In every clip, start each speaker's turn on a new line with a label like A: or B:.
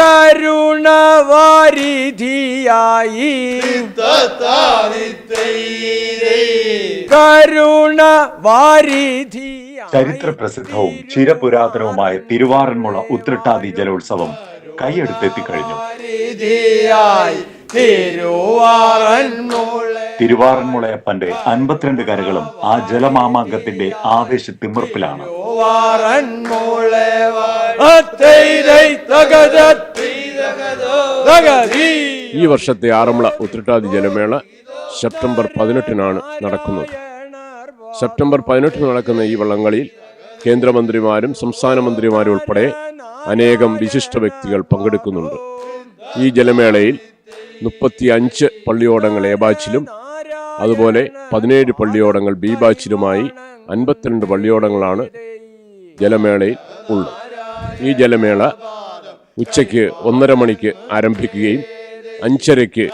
A: കരുണവാരിധിയായി. കരുണവാരിധി വാരിധിയായി
B: ചരിത്ര പ്രസിദ്ധവും ചിരപുരാതനവുമായ തിരുവാറന്മുള ഉത്രട്ടാതി ജലോത്സവം കൈയെടുത്തെത്തിക്കഴിഞ്ഞു.
A: വാരിധിയായി തിരുവാറന്മുള
B: തിരുവാറന്മുളയപ്പന്റെ അൻപത്തിരണ്ട് കരകളും ആ ജലമാമാങ്കത്തിന്റെ ആവേശ തിമിർപ്പിലാണ്.
C: ഈ വർഷത്തെ ആറന്മുള ഉത്രട്ടാതി ജലമേള സെപ്റ്റംബർ പതിനെട്ടിനാണ് നടക്കുന്നത്. സെപ്റ്റംബർ പതിനെട്ടിന് നടക്കുന്ന ഈ വള്ളംകളിയിൽ കേന്ദ്രമന്ത്രിമാരും സംസ്ഥാന മന്ത്രിമാരും ഉൾപ്പെടെ അനേകം വിശിഷ്ട വ്യക്തികൾ പങ്കെടുക്കുന്നുണ്ട്. ഈ ജലമേളയിൽ മുപ്പത്തി അഞ്ച് പള്ളിയോടങ്ങൾ എ ബാച്ചിലും അതുപോലെ പതിനേഴ് പള്ളിയോടങ്ങൾ ബി ബാച്ചിലുമായി അൻപത്തിരണ്ട് പള്ളിയോടങ്ങളാണ് ജലമേളയിൽ ഉള്ളത്. ഈ ജലമേള ഉച്ചയ്ക്ക് ഒന്നര മണിക്ക് ആരംഭിക്കുകയും അഞ്ചരയ്ക്ക്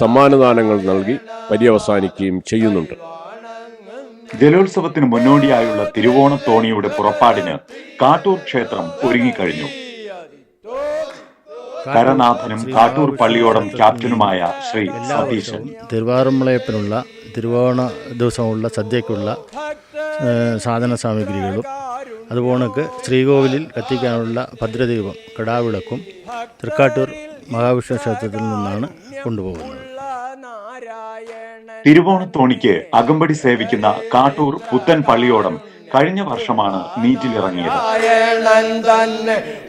C: സമ്മാനദാനങ്ങൾ നൽകി പര്യവസാനിക്കുകയും ചെയ്യുന്നുണ്ട്.
B: ജലോത്സവത്തിന് മുന്നോടിയായുള്ള തിരുവോണത്തോണിയുടെ പുറപ്പാടിന് കാട്ടൂർ ക്ഷേത്രം ഒരുങ്ങിക്കഴിഞ്ഞു. കരനാഥനും കാട്ടൂർ പള്ളിയോടം ക്യാപ്റ്റനുമായ ശ്രീ സതീശൻ.
D: തിരുവാറന്മുളയപ്പനുള്ള തിരുവോണ ദിവസമുള്ള സദ്യക്കുള്ള സാധന സാമഗ്രികളും അതുപോണക്ക് ശ്രീകോവിലിൽ കത്തിക്കാനുള്ള ഭദ്രദീപം കടാവിളക്കും തൃക്കാട്ടൂർ മഹാവിഷ്ണു ക്ഷേത്രത്തിൽ നിന്നാണ് കൊണ്ടുപോകുന്നത്.
B: തിരുവോണത്തോണിക്ക് അകമ്പടി സേവിക്കുന്ന കാട്ടൂർ പുത്തൻ പള്ളിയോടം കഴിഞ്ഞ വർഷമാണ് നീറ്റിലിറങ്ങിയത്.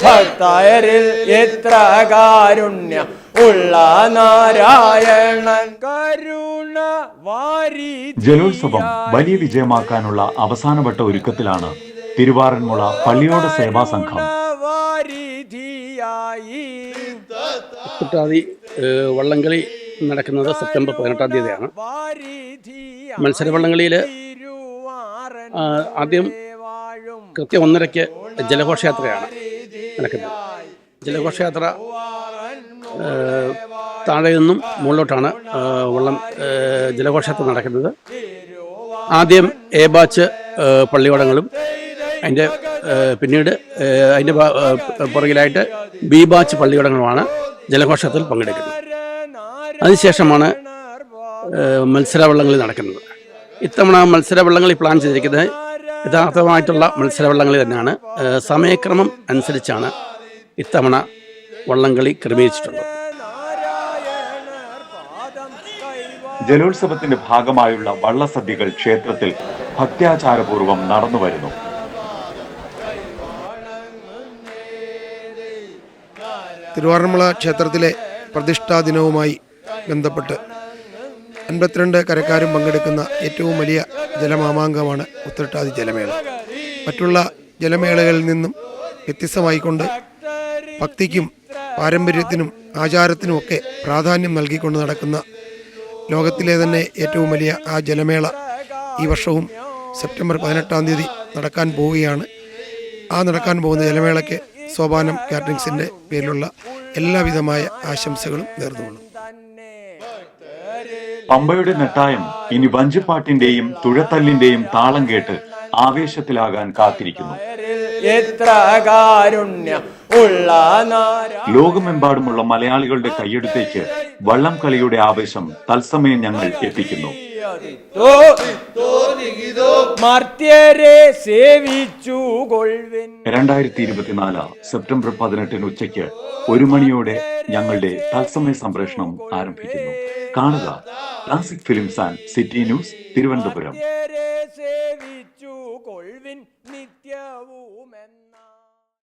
A: ഭക്തരിൽ എത്ര കാരുണ്യ ഉള്ള നാരായണൻ. കരുണ വാരി
B: ജലോത്സവം വലിയ വിജയമാക്കാനുള്ള അവസാനവട്ട ഒരുക്കത്തിലാണ് തിരുവാറന്മുള പള്ളിയോട് സേവാ സംഘം.
E: ഏഹ്, വള്ളംകളി നടക്കുന്നത് സെപ്റ്റംബർ പതിനെട്ടാം തീയതിയാണ്. മത്സര വള്ളംകളിയിൽ ആദ്യം കൃത്യം ഒന്നരയ്ക്ക് ജലഘോഷയാത്രയാണ് നടക്കുന്നത്. ജലഘോഷയാത്ര താഴെ നിന്നും മുകളിലോട്ടാണ് വെള്ളം ജലഘോഷയാത്ര നടക്കുന്നത്. ആദ്യം എ ബാച്ച് പള്ളിയോടങ്ങളും അതിന്റെ പിന്നീട് അതിന്റെ പുറകിലായിട്ട് ബി ബാച്ച് പള്ളിയോടങ്ങളുമാണ് ജലഘോഷത്തിൽ പങ്കെടുക്കുന്നത്. അതിനുശേഷമാണ് മത്സരവള്ളങ്ങളിൽ നടക്കുന്നത്. ഇത്തവണ മത്സരവള്ളങ്ങളിൽ പ്ലാൻ ചെയ്തിരിക്കുന്നത് യഥാർത്ഥമായിട്ടുള്ള മത്സരവള്ളങ്ങളിൽ തന്നെയാണ്. സമയക്രമം അനുസരിച്ചാണ് ഇത്തവണ വള്ളംകളി ക്രമീകരിച്ചിട്ടുള്ളത്.
B: ജലോത്സവത്തിന്റെ ഭാഗമായുള്ള വള്ളസദ്യകൾ ക്ഷേത്രത്തിൽ ഭക്ത്യാചാരപൂർവം നടന്നു വരുന്നു.
F: തിരുവാറന്മുള ക്ഷേത്രത്തിലെ പ്രതിഷ്ഠാ ദിനവുമായി ബന്ധപ്പെട്ട് അൻപത്തിരണ്ട് കരക്കാരും പങ്കെടുക്കുന്ന ഏറ്റവും വലിയ ജലമാമാങ്കമാണ് ഉത്രട്ടാതി ജലമേള. മറ്റുള്ള ജലമേളകളിൽ നിന്നും വ്യത്യസ്തമായിക്കൊണ്ട് ഭക്തിക്കും പാരമ്പര്യത്തിനും ആചാരത്തിനുമൊക്കെ പ്രാധാന്യം നൽകിക്കൊണ്ട് നടക്കുന്ന ലോകത്തിലെ തന്നെ ഏറ്റവും വലിയ ആ ജലമേള ഈ വർഷവും സെപ്റ്റംബർ പതിനെട്ടാം തീയതി നടക്കാൻ പോവുകയാണ്. ആ നടക്കാൻ പോകുന്ന ജലമേളയ്ക്ക് സോപാനം കാറ്ററിങ്സിന്റെ പേരിലുള്ള എല്ലാവിധമായ ആശംസകളും നേർന്നുകൊള്ളും
B: പമ്പയുടെ നെട്ടായം ഇനി വഞ്ചിപ്പാട്ടിന്റെയും തുഴത്തല്ലിന്റെയും താളം കേട്ട് ആവേശത്തിലാകാൻ കാത്തിരിക്കുന്നു. ലോകമെമ്പാടുമുള്ള മലയാളികളുടെ കൈയെടുത്തേക്ക് വള്ളം കളിയുടെ ആവേശം തത്സമയം ഞങ്ങൾ എത്തിക്കുന്നു. രണ്ടായിരത്തി ഇരുപത്തിനാല് സെപ്റ്റംബർ പതിനെട്ടിന് ഉച്ചയ്ക്ക് ഒരു മണിയോടെ ഞങ്ങളുടെ തത്സമയ സംപ്രേഷണം ആരംഭിക്കുന്നു. കാണുക. Classic films and city news Thiruvananthapuram.
A: നിത്യവുമെന്ന.